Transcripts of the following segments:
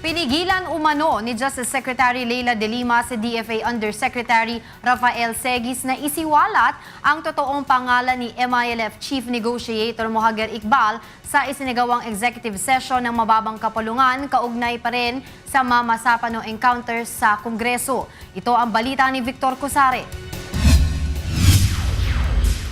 Pinigilan umano ni Justice Secretary Leila De Lima si DFA Undersecretary Rafael Segis na isiwalat ang totoong pangalan ni MILF Chief Negotiator Mohager Iqbal sa isinagawang executive session ng mababang kapulungan kaugnay pa rin sa mamasapano encounter sa Kongreso. Ito ang balita ni Victor Cusare.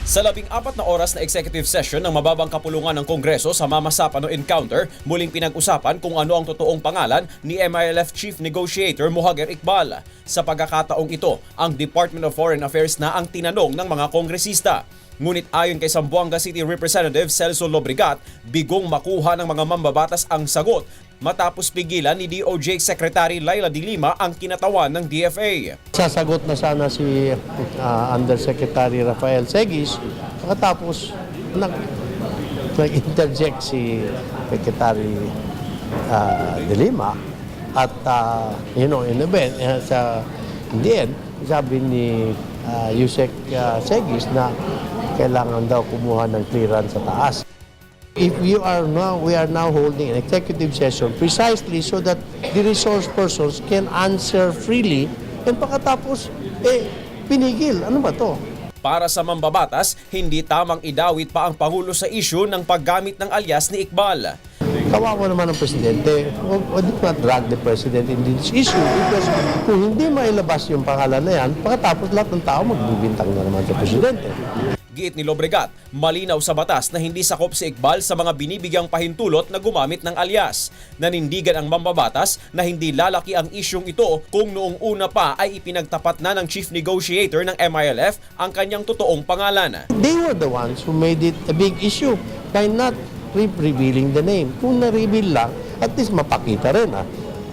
Sa labing apat na oras na executive session ng mababang kapulungan ng Kongreso sa Mama Sapano Encounter, muling pinag-usapan kung ano ang totoong pangalan ni MILF Chief Negotiator Mohager Iqbal. Sa pagkakataong ito, ang Department of Foreign Affairs na ang tinanong ng mga kongresista. Ngunit ayon kay Zamboanga City Representative Celso Lobrigat, bigong makuha ng mga mambabatas ang sagot matapos pigilan ni DOJ Secretary Laila De Lima ang kinatawan ng DFA. Sasagot na sana si ah, Undersecretary Rafael Segis pagkatapos nag, nag-interject si Secretary ah, De Lima at ah, you know, in event, eh, sa in the end, sabi ni uh, Yusek ah, Segis na kailangan daw kumuha ng clearance sa taas. If you are now, we are now holding an executive session precisely so that the resource persons can answer freely and pagkatapos, eh, pinigil. Ano ba to? Para sa mambabatas, hindi tamang idawit pa ang Pangulo sa isyu ng paggamit ng alias ni Iqbal. Kawawa naman ang presidente. Wag wag not drag the president in this issue because kung hindi mailabas yung pangalan na yan, pagkatapos lahat ng tao magbibintang na naman sa presidente. Giit ni Lobregat, malinaw sa batas na hindi sakop si Iqbal sa mga binibigyang pahintulot na gumamit ng alias. Nanindigan ang mambabatas na hindi lalaki ang isyong ito kung noong una pa ay ipinagtapat na ng chief negotiator ng MILF ang kanyang totoong pangalan. They were the ones who made it a big issue by not re- revealing the name. Kung na-reveal lang, at least mapakita rin ah,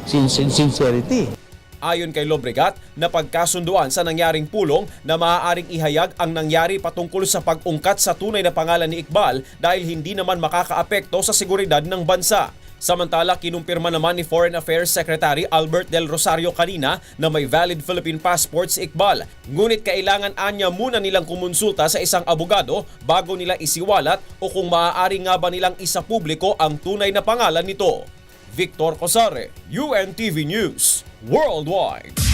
sin- sin- sincerity. Ayon kay Lobregat, napagkasunduan sa nangyaring pulong na maaaring ihayag ang nangyari patungkol sa pag-ungkat sa tunay na pangalan ni Iqbal dahil hindi naman makakaapekto sa seguridad ng bansa. Samantala, kinumpirma naman ni Foreign Affairs Secretary Albert Del Rosario kanina na may valid Philippine passport si Iqbal. Ngunit kailangan anya muna nilang kumonsulta sa isang abogado bago nila isiwalat o kung maaari nga ba nilang isa publiko ang tunay na pangalan nito. Victor Cosare, UNTV News, Worldwide.